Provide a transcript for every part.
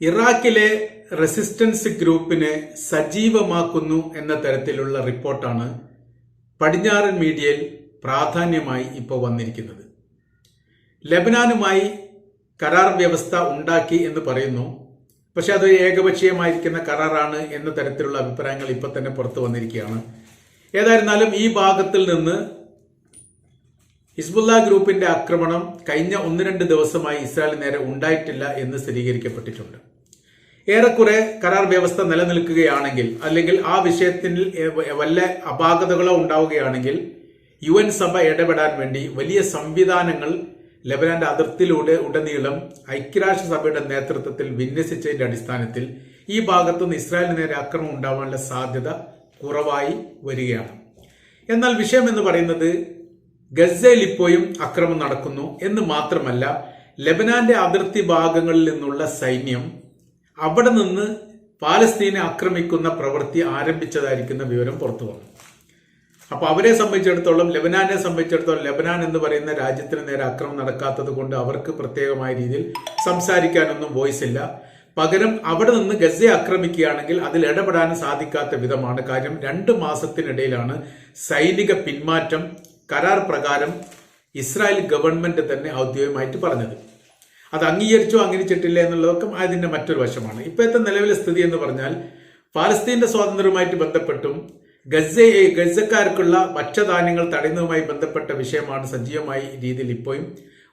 ഇറാഖിലെ റെസിസ്റ്റൻസ് ഗ്രൂപ്പിനെ സജീവമാക്കുന്നു എന്ന തരത്തിലുള്ള റിപ്പോർട്ടാണ് പടിഞ്ഞാറൻ മീഡിയയിൽ പ്രാധാന്യമായി ഇപ്പോൾ വന്നിരിക്കുന്നത്. ലബനാനുമായി കരാർ വ്യവസ്ഥ ഉണ്ടാക്കി എന്ന് പറയുന്നു. പക്ഷെ അതൊരു ഏകപക്ഷീയമായിരിക്കുന്ന കരാറാണ് എന്ന തരത്തിലുള്ള അഭിപ്രായങ്ങൾ ഇപ്പൊ തന്നെ പുറത്തു വന്നിരിക്കുകയാണ്. ഏതായിരുന്നാലും ഈ ഭാഗത്തിൽ നിന്ന് ഹിസ്ബുല്ല ഗ്രൂപ്പിന്റെ ആക്രമണം കഴിഞ്ഞ ഒന്ന് രണ്ട് ദിവസമായി ഇസ്രായേലിന് നേരെ ഉണ്ടായിട്ടില്ല എന്ന് സ്ഥിരീകരിക്കപ്പെട്ടിട്ടുണ്ട്. ഏറെക്കുറെ കരാർ വ്യവസ്ഥ നിലനിൽക്കുകയാണെങ്കിൽ അല്ലെങ്കിൽ ആ വിഷയത്തിൽ വല്ല അപാകതകളോ ഉണ്ടാവുകയാണെങ്കിൽ യു എൻ സഭ ഇടപെടാൻ വേണ്ടി വലിയ സംവിധാനങ്ങൾ ലബനാന്റെ അതിർത്തിയിലൂടെ ഉടനീളം ഐക്യരാഷ്ട്രസഭയുടെ നേതൃത്വത്തിൽ വിന്യസിച്ചതിന്റെ അടിസ്ഥാനത്തിൽ ഈ ഭാഗത്തുനിന്ന് ഇസ്രായേലിന് നേരെ ആക്രമണം ഉണ്ടാവാനുള്ള സാധ്യത കുറവായി വരികയാണ്. എന്നാൽ വിഷയം എന്ന് പറയുന്നത് ഗസയിൽ ഇപ്പോഴും അക്രമം നടക്കുന്നു എന്ന് മാത്രമല്ല ലബനാന്റെ അതിർത്തി ഭാഗങ്ങളിൽ നിന്നുള്ള സൈന്യം അവിടെ നിന്ന് പാലസ്തീനെ ആക്രമിക്കുന്ന പ്രവൃത്തി ആരംഭിച്ചതായിരിക്കുന്ന വിവരം പുറത്തു വന്നു. അപ്പൊ അവരെ സംബന്ധിച്ചിടത്തോളം ലബനാനെ സംബന്ധിച്ചിടത്തോളം ലബനാൻ എന്ന് പറയുന്ന രാജ്യത്തിന് നേരെ അക്രമം നടക്കാത്തത് കൊണ്ട് അവർക്ക് പ്രത്യേകമായ രീതിയിൽ സംസാരിക്കാനൊന്നും വോയിസ് ഇല്ല. പകരം അവിടെ നിന്ന് ഗസയെ ആക്രമിക്കുകയാണെങ്കിൽ അതിൽ ഇടപെടാൻ സാധിക്കാത്ത വിധമാണ്. കാര്യം രണ്ട് മാസത്തിനിടയിലാണ് സൈനിക പിന്മാറ്റം കരാർ പ്രകാരം ഇസ്രായേൽ ഗവൺമെന്റ് തന്നെ ഔദ്യോഗികമായിട്ട് പറഞ്ഞത്. അത് അംഗീകരിച്ചോ അംഗീകരിച്ചിട്ടില്ല എന്നുള്ളതൊക്കെ അതിന്റെ മറ്റൊരു വശമാണ്. ഇപ്പോഴത്തെ നിലവിലെ സ്ഥിതി എന്ന് പറഞ്ഞാൽ പാലസ്തീന്റെ സ്വാതന്ത്ര്യവുമായിട്ട് ബന്ധപ്പെട്ടും ഗസ ഗസക്കാർക്കുള്ള ഭക്ഷ്യധാന്യങ്ങൾ തടയുന്നതുമായി ബന്ധപ്പെട്ട വിഷയമാണ് സജീവമായ രീതിയിൽ ഇപ്പോഴും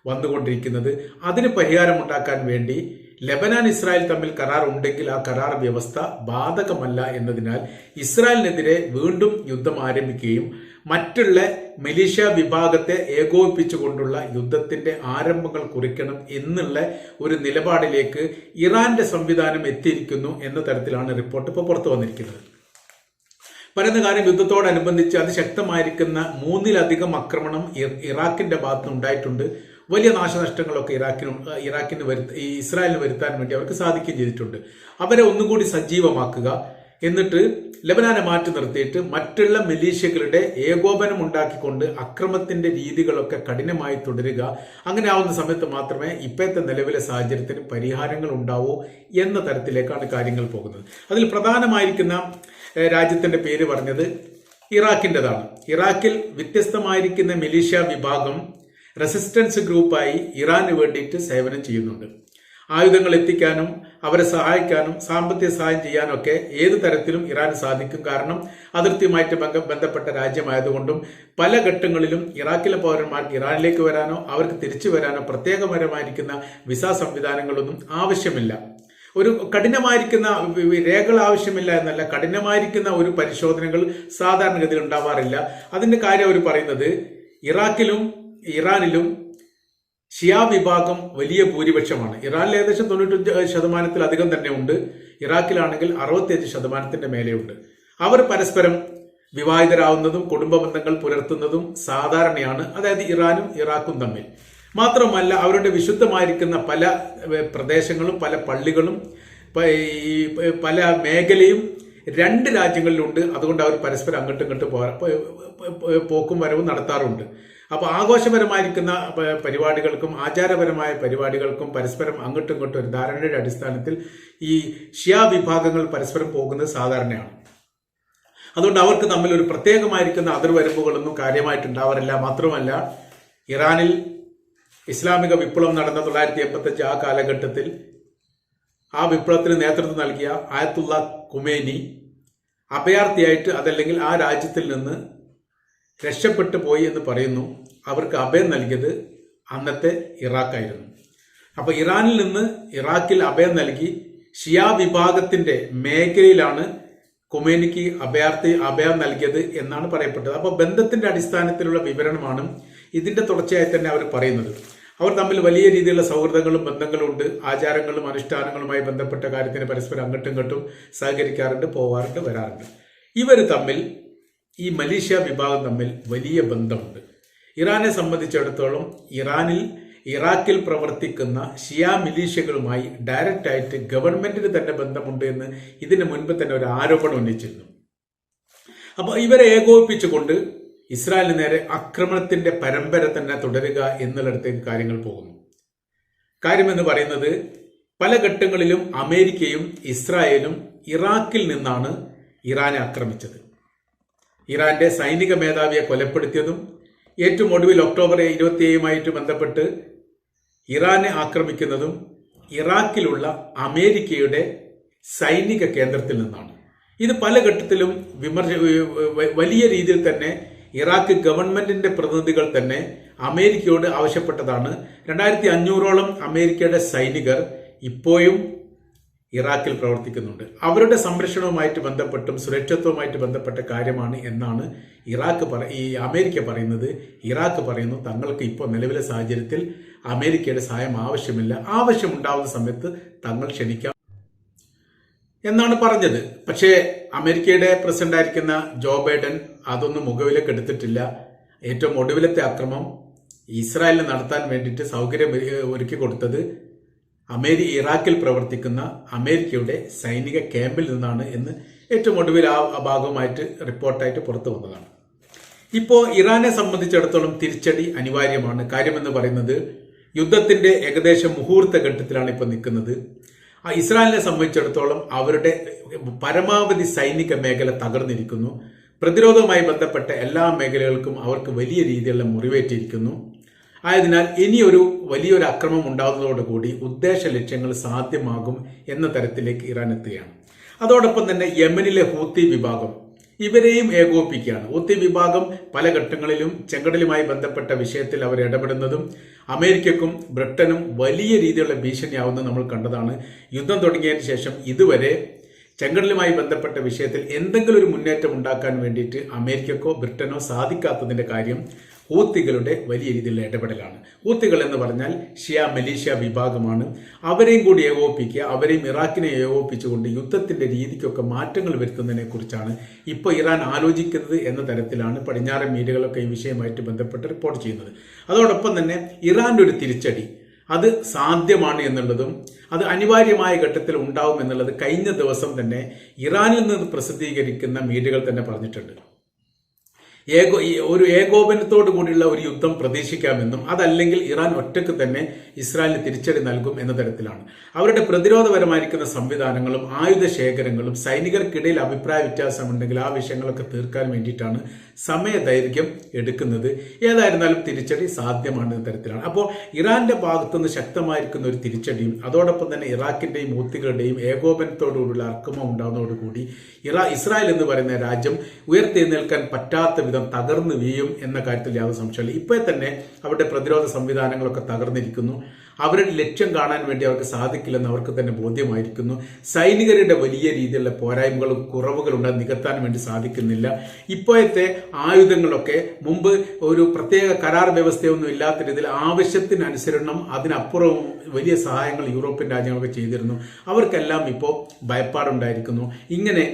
വന്നുകൊണ്ടിരിക്കുന്നത്. അതിന് പരിഹാരമുണ്ടാക്കാൻ വേണ്ടി ലബനാൻ ഇസ്രായേൽ തമ്മിൽ കരാർ ഉണ്ടെങ്കിൽ ആ കരാർ വ്യവസ്ഥ ബാധകമല്ല എന്നതിനാൽ ഇസ്രായേലിനെതിരെ വീണ്ടും യുദ്ധം ആരംഭിക്കുകയും മറ്റുള്ള മലേഷ്യ വിഭാഗത്തെ ഏകോപിപ്പിച്ചുകൊണ്ടുള്ള യുദ്ധത്തിന്റെ ആരംഭങ്ങൾ കുറിക്കണം എന്നുള്ള ഒരു നിലപാടിലേക്ക് ഇറാന്റെ സംവിധാനം എത്തിയിരിക്കുന്നു എന്ന തരത്തിലാണ് റിപ്പോർട്ട് ഇപ്പോൾ പുറത്തു വന്നിരിക്കുന്നത്. പറയുന്ന കാര്യം യുദ്ധത്തോടനുബന്ധിച്ച് അതിശക്തമായിരിക്കുന്ന മൂന്നിലധികം ആക്രമണം ഇറാഖിന്റെ ഭാഗത്ത് ഉണ്ടായിട്ടുണ്ട് വലിയ നാശനഷ്ടങ്ങളൊക്കെ ഇറാഖിനും ഇറാഖിന് വരുത്ത ഇസ്രായേലിന് വരുത്താൻ വേണ്ടി അവർക്ക് സാധിക്കുകയും ചെയ്തിട്ടുണ്ട്. അവരെ ഒന്നുകൂടി സജീവമാക്കുക. എന്നിട്ട് ലബനാനെ മാറ്റി നിർത്തിയിട്ട് മറ്റുള്ള മലീഷ്യകളുടെ ഏകോപനം ഉണ്ടാക്കിക്കൊണ്ട് അക്രമത്തിന്റെ രീതികളൊക്കെ കഠിനമായി തുടരുക. അങ്ങനെ ആവുന്ന സമയത്ത് മാത്രമേ ഇപ്പോഴത്തെ നിലവിലെ സാഹചര്യത്തിന് പരിഹാരങ്ങൾ ഉണ്ടാവൂ എന്ന തരത്തിലേക്കാണ് കാര്യങ്ങൾ പോകുന്നത്. അതിൽ പ്രധാനമായിരിക്കുന്ന രാജ്യത്തിന്റെ പേര് പറഞ്ഞത് ഇറാഖിന്റെതാണ് ഇറാഖിൽ വ്യത്യസ്തമായിരിക്കുന്ന മിലീഷ്യ വിഭാഗം റെസിസ്റ്റൻസ് ഗ്രൂപ്പായി ഇറാന് വേണ്ടിയിട്ട് സേവനം ചെയ്യുന്നുണ്ട്. ആയുധങ്ങൾ എത്തിക്കാനും അവരെ സഹായിക്കാനും സാമ്പത്തിക സഹായം ചെയ്യാനൊക്കെ ഏത് തരത്തിലും ഇറാന് സാധിക്കും. കാരണം അതിർത്തിയുമായിട്ട് ബന്ധപ്പെട്ട രാജ്യമായതുകൊണ്ടും പല ഘട്ടങ്ങളിലും ഇറാഖിലെ പൗരന്മാർക്ക് ഇറാനിലേക്ക് വരാനോ അവർക്ക് തിരിച്ചു വരാനോ പ്രത്യേകപരമായിരിക്കുന്ന വിസ സംവിധാനങ്ങളൊന്നും ആവശ്യമില്ല. ഒരു കഠിനമായിരിക്കുന്ന രേഖകൾ ആവശ്യമില്ല എന്നല്ല കഠിനമായിരിക്കുന്ന ഒരു പരിശോധനകൾ സാധാരണഗതിയിൽ ഉണ്ടാവാറില്ല. അതിന്റെ കാര്യം അവർ പറയുന്നത് ഇറാഖിലും ഇറാനിലും ഷിയ വിഭാഗം വലിയ ഭൂരിപക്ഷമാണ്. ഇറാനിൽ ഏകദേശം തൊണ്ണൂറ്റഞ്ച് ശതമാനത്തിലധികം തന്നെ ഉണ്ട്. ഇറാഖിലാണെങ്കിൽ അറുപത്തിയഞ്ച് ശതമാനത്തിന്റെ മേലെയുണ്ട്. അവർ പരസ്പരം വിവാഹിതരാവുന്നതും കുടുംബ ബന്ധങ്ങൾ പുലർത്തുന്നതും സാധാരണയാണ്. അതായത് ഇറാനും ഇറാഖും തമ്മിൽ. മാത്രമല്ല അവരുടെ വിശുദ്ധമായിരിക്കുന്ന പല പ്രദേശങ്ങളും പല പള്ളികളും പല മേഖലയും രണ്ട് രാജ്യങ്ങളിലുണ്ട്. അതുകൊണ്ട് അവർ പരസ്പരം അങ്ങോട്ടും ഇങ്ങോട്ടും പോക്കും വരവും നടത്താറുണ്ട്. അപ്പോൾ ആഘോഷപരമായിരിക്കുന്ന പരിപാടികൾക്കും ആചാരപരമായ പരിപാടികൾക്കും പരസ്പരം അങ്ങോട്ടും ഇങ്ങോട്ടും ഒരു ധാരണയുടെ അടിസ്ഥാനത്തിൽ ഈ ഷിയ വിഭാഗങ്ങൾ പരസ്പരം പോകുന്നത് സാധാരണയാണ്. അതുകൊണ്ട് അവർക്ക് തമ്മിൽ ഒരു പ്രത്യേകമായിരിക്കുന്ന അതിർവരമ്പുകളൊന്നും കാര്യമായിട്ടുണ്ടാവാറില്ല. മാത്രമല്ല ഇറാനിൽ ഇസ്ലാമിക വിപ്ലവം നടന്ന തൊള്ളായിരത്തി എൺപത്തഞ്ച് ആ കാലഘട്ടത്തിൽ ആ വിപ്ലവത്തിന് നേതൃത്വം നൽകിയ ആയത്തുള്ള കുമേനി അഭയാർത്ഥിയായിട്ട് അതല്ലെങ്കിൽ ആ രാജ്യത്തിൽ നിന്ന് രക്ഷപ്പെട്ടു പോയി എന്ന് പറയുന്നു. അവർക്ക് അഭയം നൽകിയത് അന്നത്തെ ഇറാഖായിരുന്നു. അപ്പോൾ ഇറാനിൽ നിന്ന് ഇറാഖിൽ അഭയം നൽകി ഷിയ വിഭാഗത്തിന്റെ മേഖലയിലാണ് കൊമേനിക്ക് അഭയാർത്ഥി അഭയം നൽകിയത് എന്നാണ് പറയപ്പെട്ടത്. അപ്പോൾ ബന്ധത്തിന്റെ അടിസ്ഥാനത്തിലുള്ള വിവരണമാണ് ഇതിന്റെ തുടർച്ചയായി തന്നെ അവർ പറയുന്നത്. അവർ തമ്മിൽ വലിയ രീതിയിലുള്ള സൗഹൃദങ്ങളും ബന്ധങ്ങളും ഉണ്ട്. ആചാരങ്ങളും അനുഷ്ഠാനങ്ങളുമായി ബന്ധപ്പെട്ട കാര്യത്തിന് പരസ്പരം അങ്ങോട്ടും ഇങ്ങോട്ടും സഹകരിക്കാറുണ്ട് പോവാറുണ്ട് വരാറുണ്ട്. ഇവർ തമ്മിൽ ഈ മലേഷ്യ വിഭാഗം തമ്മിൽ വലിയ ബന്ധമുണ്ട്. ഇറാനെ സംബന്ധിച്ചിടത്തോളം ഇറാനിൽ ഇറാഖിൽ പ്രവർത്തിക്കുന്ന ഷിയ മിലീഷ്യകളുമായി ഡയറക്റ്റായിട്ട് ഗവൺമെന്റിന് തന്നെ ബന്ധമുണ്ട് എന്ന് ഇതിനു മുൻപ് തന്നെ ഒരു ആരോപണം ഉന്നയിച്ചിരുന്നു. അപ്പോൾ ഇവരെ ഏകോപിപ്പിച്ചുകൊണ്ട് ഇസ്രായേലിന് നേരെ ആക്രമണത്തിന്റെ പരമ്പര തന്നെ തുടരുക എന്നുള്ളിടത്തേക്ക് കാര്യങ്ങൾ പോകുന്നു. കാര്യമെന്ന് പറയുന്നത് പല ഘട്ടങ്ങളിലും അമേരിക്കയും ഇസ്രായേലും ഇറാഖിൽ നിന്നാണ് ഇറാനെ ആക്രമിച്ചത്. ഇറാന്റെ സൈനിക മേധാവിയെ കൊലപ്പെടുത്തിയതും ഏറ്റവും ഒടുവിൽ ഒക്ടോബർ ഇരുപത്തിയേഴുമായിട്ട് ബന്ധപ്പെട്ട് ഇറാനെ ആക്രമിക്കുന്നതും ഇറാഖിലുള്ള അമേരിക്കയുടെ സൈനിക കേന്ദ്രത്തിൽ നിന്നാണ്. ഇത് പല ഘട്ടത്തിലും വിമർശ വലിയ രീതിയിൽ തന്നെ ഇറാഖ് ഗവൺമെന്റിന്റെ പ്രതിനിധികൾ തന്നെ അമേരിക്കയോട് ആവശ്യപ്പെട്ടതാണ്. രണ്ടായിരത്തി അഞ്ഞൂറോളം അമേരിക്കയുടെ സൈനികർ ഇപ്പോഴും ഇറാഖിൽ പ്രവർത്തിക്കുന്നുണ്ട്. അവരുടെ സംരക്ഷണവുമായിട്ട് ബന്ധപ്പെട്ടും സുരക്ഷിത്വവുമായിട്ട് ബന്ധപ്പെട്ട കാര്യമാണ് എന്നാണ് ഇറാഖ് പറ ഈ അമേരിക്ക പറയുന്നത്. ഇറാഖ് പറയുന്നു തങ്ങൾക്ക് ഇപ്പോൾ നിലവിലെ സാഹചര്യത്തിൽ അമേരിക്കയുടെ സഹായം ആവശ്യമില്ല. ആവശ്യമുണ്ടാവുന്ന സമയത്ത് തങ്ങൾ ക്ഷണിക്കാം. എന്നാണ് പറഞ്ഞത്. പക്ഷേ അമേരിക്കയുടെ പ്രസിഡന്റ് ആയിരിക്കുന്ന ജോ ബൈഡൻ അതൊന്നും മുഖവിലേക്ക് എടുത്തിട്ടില്ല. ഏറ്റവും ഒടുവിലത്തെ അക്രമം ഇസ്രായേലിന് നടത്താൻ വേണ്ടിയിട്ട് സൗകര്യം ഒരു- ഒരുക്കി കൊടുത്തത് അമേരി ഇറാഖിൽ പ്രവർത്തിക്കുന്ന അമേരിക്കയുടെ സൈനിക ക്യാമ്പിൽ നിന്നാണ് എന്ന് ഏറ്റവും ഒടുവിൽ ആ ഭാഗവുമായിട്ട് റിപ്പോർട്ടായിട്ട് പുറത്തു വന്നതാണ്. ഇപ്പോൾ ഇറാനെ സംബന്ധിച്ചിടത്തോളം തിരിച്ചടി അനിവാര്യമാണ്. കാര്യമെന്ന് പറയുന്നത് യുദ്ധത്തിന്റെ ഏകദേശം മുഹൂർത്ത ഘട്ടത്തിലാണ് ഇപ്പോൾ നിൽക്കുന്നത്. ഇസ്രായേലിനെ സംബന്ധിച്ചിടത്തോളം അവരുടെ പരമാവധി സൈനിക മേഖല തകർന്നിരിക്കുന്നു. പ്രതിരോധവുമായി ബന്ധപ്പെട്ട എല്ലാ മേഖലകൾക്കും അവർക്ക് വലിയ രീതിയിലുള്ള മുറിവേറ്റിരിക്കുന്നു. ആയതിനാൽ ഇനിയൊരു വലിയൊരു അക്രമം ഉണ്ടാകുന്നതോടുകൂടി ഉദ്ദേശ ലക്ഷ്യങ്ങൾ സാധ്യമാകും എന്ന തരത്തിലേക്ക് ഇറാൻ എത്തുകയാണ്. അതോടൊപ്പം തന്നെ യമനിലെ ഹൂത്തി വിഭാഗം ഇവരെയും ഏകോപിപ്പിക്കുകയാണ്. ഹൂത്തി വിഭാഗം പല ഘട്ടങ്ങളിലും ചെങ്കടലുമായി ബന്ധപ്പെട്ട വിഷയത്തിൽ അവർ ഇടപെടുന്നതും അമേരിക്കക്കും ബ്രിട്ടനും വലിയ രീതിയിലുള്ള ഭീഷണിയാവുന്നത് നമ്മൾ കണ്ടതാണ്. യുദ്ധം തുടങ്ങിയതിന് ശേഷം ഇതുവരെ ചെങ്കടലുമായി ബന്ധപ്പെട്ട വിഷയത്തിൽ എന്തെങ്കിലും ഒരു മുന്നേറ്റം ഉണ്ടാക്കാൻ വേണ്ടിയിട്ട് അമേരിക്കക്കോ ബ്രിട്ടനോ സാധിക്കാത്തതിന്റെ കാര്യം ഹൂത്തികളുടെ വലിയ രീതിയിലുള്ള ഇടപെടലാണ്. ഹൂത്തികൾ എന്ന് പറഞ്ഞാൽ ഷിയ മലേഷ്യ വിഭാഗമാണ്. അവരെയും കൂടി ഏകോപിപ്പിക്കുക അവരെയും ഇറാഖിനെ ഏകോപിപ്പിച്ചുകൊണ്ട് യുദ്ധത്തിന്റെ രീതിക്കൊക്കെ മാറ്റങ്ങൾ വരുത്തുന്നതിനെ കുറിച്ചാണ് ഇപ്പോൾ ഇറാൻ ആലോചിക്കുന്നത് എന്ന തരത്തിലാണ് പടിഞ്ഞാറൻ മീഡിയകളൊക്കെ ഈ വിഷയമായിട്ട് ബന്ധപ്പെട്ട് റിപ്പോർട്ട് ചെയ്യുന്നത്. അതോടൊപ്പം തന്നെ ഇറാന്റെ ഒരു തിരിച്ചടി അത് സാധ്യമാണ് എന്നുള്ളതും അത് അനിവാര്യമായ ഘട്ടത്തിൽ ഉണ്ടാവും എന്നുള്ളത് കഴിഞ്ഞ ദിവസം തന്നെ ഇറാനിൽ നിന്ന് പ്രസിദ്ധീകരിക്കുന്ന മീഡിയകൾ തന്നെ പറഞ്ഞിട്ടുണ്ട്. ഏകോ ഒരു ഏകോപനത്തോടു കൂടിയുള്ള ഒരു യുദ്ധം പ്രതീക്ഷിക്കാമെന്നും അതല്ലെങ്കിൽ ഇറാൻ ഒറ്റയ്ക്ക് തന്നെ ഇസ്രായേലിന് തിരിച്ചടി നൽകും എന്ന തരത്തിലാണ്. അവരുടെ പ്രതിരോധപരമായിരിക്കുന്ന സംവിധാനങ്ങളും ആയുധ ശേഖരങ്ങളും സൈനികർക്കിടയിൽ അഭിപ്രായ വ്യത്യാസമുണ്ടെങ്കിൽ ആ വിഷയങ്ങളൊക്കെ തീർക്കാൻ വേണ്ടിയിട്ടാണ് സമയദൈർഘ്യം എടുക്കുന്നത്. ഏതായിരുന്നാലും തിരിച്ചടി സാധ്യമാണ് എന്ന തരത്തിലാണ്. അപ്പോൾ ഇറാന്റെ ഭാഗത്തുനിന്ന് ശക്തമായിരിക്കുന്ന ഒരു തിരിച്ചടിയും അതോടൊപ്പം തന്നെ ഇറാഖിന്റെയും മൂത്തികളുടെയും ഏകോപനത്തോടുകൂടിയുള്ള അക്രമം ഉണ്ടാകുന്നതോടുകൂടി ഇറാ ഇസ്രായേൽ എന്ന് പറയുന്ന രാജ്യം ഉയർത്തെഴുന്നേൽക്കാൻ പറ്റാത്ത വിധം തകർന്നു വീഴും എന്ന കാര്യത്തിൽ യാതൊരു സംശയമില്ല ഇപ്പോൾ തന്നെ അവരുടെ പ്രതിരോധ സംവിധാനങ്ങളൊക്കെ തകർന്നിരിക്കുന്നു. അവരുടെ ലക്ഷ്യം കാണാൻ വേണ്ടി അവർക്ക് സാധിക്കില്ലെന്ന് അവർക്ക് തന്നെ ബോധ്യമായിരിക്കുന്നു. സൈനികരുടെ വലിയ രീതിയിലുള്ള പോരായ്മകളും കുറവുകളും ഉണ്ട് നികത്താൻ വേണ്ടി സാധിക്കുന്നില്ല. ഇപ്പോഴത്തെ ആയുധങ്ങളൊക്കെ മുമ്പ് ഒരു പ്രത്യേക കരാർ വ്യവസ്ഥയൊന്നും ഇല്ലാത്ത രീതിയിൽ ആവശ്യത്തിനനുസരണം അതിനപ്പുറവും വലിയ സഹായങ്ങൾ യൂറോപ്യൻ രാജ്യങ്ങളൊക്കെ ചെയ്തിരുന്നു. അവർക്കെല്ലാം ഇപ്പോൾ ഭയപ്പാടുണ്ടായിരിക്കുന്നു. ഇങ്ങനെ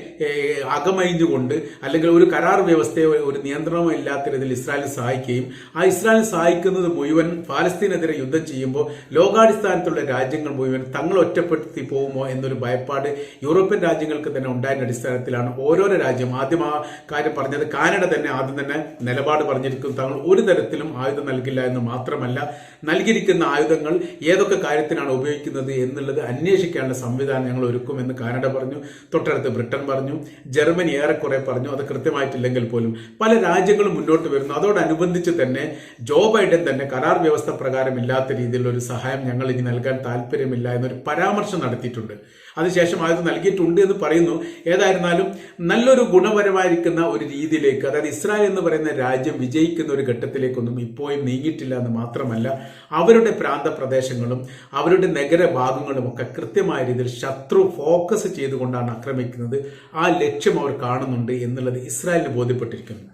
അകമഴിഞ്ഞുകൊണ്ട് അല്ലെങ്കിൽ ഒരു കരാർ വ്യവസ്ഥയോ ഒരു നിയന്ത്രണമോ ഇല്ലാത്ത രീതിയിൽ ഇസ്രായേൽ സഹായിക്കുകയും ആ ഇസ്രായേൽ സഹായിക്കുന്നത് മുഴുവൻ പാലസ്തീനെതിരെ യുദ്ധം ചെയ്യുമ്പോൾ ലോകാടിസ്ഥാനത്തുള്ള രാജ്യങ്ങൾ മുഴുവൻ തങ്ങൾ ഒറ്റപ്പെടുത്തി പോകുമോ എന്നൊരു ഭയപ്പാട് യൂറോപ്യൻ രാജ്യങ്ങൾക്ക് തന്നെ ഉണ്ടായതിന്റെ അടിസ്ഥാനത്തിലാണ് ഓരോരോ രാജ്യം. ആദ്യം ആ കാര്യം പറഞ്ഞത് കാനഡ തന്നെ ആദ്യം തന്നെ നിലപാട് പറഞ്ഞിരിക്കും തങ്ങൾ ഒരു തരത്തിലും ആയുധം നൽകില്ല എന്ന് മാത്രമല്ല നൽകിയിരിക്കുന്ന ആയുധങ്ങൾ ഏതൊക്കെ കാര്യത്തിനാണ് ഉപയോഗിക്കുന്നത് എന്നുള്ളത് അന്വേഷിക്കാനുള്ള സംവിധാനം ഞങ്ങൾ ഒരുക്കുമെന്ന് കാനഡ പറഞ്ഞു. തൊട്ടടുത്ത് ബ്രിട്ടൻ പറഞ്ഞു. ജർമ്മനി ഏറെക്കുറെ പറഞ്ഞു. അത് കൃത്യമായിട്ടില്ലെങ്കിൽ പോലും പല രാജ്യങ്ങളും മുന്നോട്ട് വരുന്നു. അതോടനുബന്ധിച്ച് തന്നെ ജോ ബൈഡൻ തന്നെ കരാർ വ്യവസ്ഥ പ്രകാരം ഇല്ലാത്ത രീതിയിലുള്ള ഒരു സഹായം ഞങ്ങൾ ഇനി നൽകാൻ താല്പര്യമില്ല എന്നൊരു പരാമർശം നടത്തിയിട്ടുണ്ട്. അതിനുശേഷം അത് നൽകിയിട്ടുണ്ട് എന്ന് പറയുന്നു. ഏതായിരുന്നാലും നല്ലൊരു ഗുണപരമായിരിക്കുന്ന ഒരു രീതിയിലേക്ക് അതായത് ഇസ്രായേൽ എന്ന് പറയുന്ന രാജ്യം വിജയിക്കുന്ന ഒരു ഘട്ടത്തിലേക്കൊന്നും ഇപ്പോഴും നീങ്ങിയിട്ടില്ല എന്ന് മാത്രമല്ല അവരുടെ പ്രാന്ത പ്രദേശങ്ങളും അവരുടെ നഗരഭാഗങ്ങളും ഒക്കെ കൃത്യമായ രീതിയിൽ ശത്രു ഫോക്കസ് ചെയ്തുകൊണ്ടാണ് ആക്രമിക്കുന്നത്. ആ ലക്ഷ്യം അവർ കാണുന്നുണ്ട് എന്നുള്ളത് ഇസ്രായേലിന് ബോധ്യപ്പെട്ടിരിക്കുന്നു.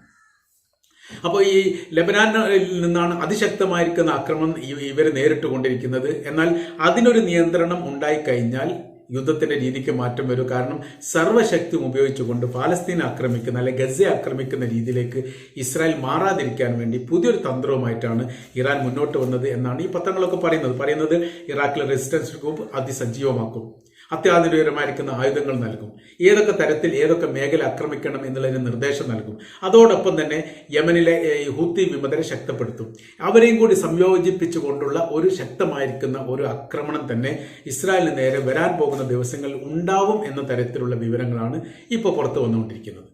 അപ്പോൾ ഈ ലബനാനിൽ നിന്നാണ് അതിശക്തമായിരിക്കുന്ന ആക്രമണം ഇവർ നേരിട്ട് കൊണ്ടിരിക്കുന്നത് എന്നാൽ അതിനൊരു നിയന്ത്രണം ഉണ്ടായിക്കഴിഞ്ഞാൽ യുദ്ധത്തിന്റെ രീതിക്ക് മാറ്റം വരും. കാരണം സർവശക്തി ഉപയോഗിച്ചുകൊണ്ട് പാലസ്തീൻ ആക്രമിക്കുന്ന അല്ലെ ഗസയെ ആക്രമിക്കുന്ന രീതിയിലേക്ക് ഇസ്രായേൽ മാറാതിരിക്കാൻ വേണ്ടി പുതിയൊരു തന്ത്രവുമായിട്ടാണ് ഇറാൻ മുന്നോട്ട് വന്നത് എന്നാണ് ഈ പത്രങ്ങളൊക്കെ പറയുന്നത്. പറയുന്നത് ഇറാഖിലെ റെസിസ്റ്റൻസ് ഗ്രൂപ്പ് അതിസജീവമാക്കും. അത്യാധുനികരമായിരിക്കുന്ന ആയുധങ്ങൾ നൽകും. ഏതൊക്കെ തരത്തിൽ ഏതൊക്കെ മേഖല ആക്രമിക്കണം എന്നുള്ളതിന് നിർദ്ദേശം നൽകും. അതോടൊപ്പം തന്നെ യമനിലെ ഹൂത്തി വിമതരെ ശക്തപ്പെടുത്തും. അവരെയും കൂടി സംയോജിപ്പിച്ചുകൊണ്ടുള്ള ഒരു ശക്തമായിരിക്കുന്ന ഒരു ആക്രമണം തന്നെ ഇസ്രായേലിന് നേരെ വരാൻ പോകുന്ന ദിവസങ്ങളിൽ ഉണ്ടാവും എന്ന തരത്തിലുള്ള വിവരങ്ങളാണ് ഇപ്പോൾ പുറത്തു വന്നുകൊണ്ടിരിക്കുന്നത്.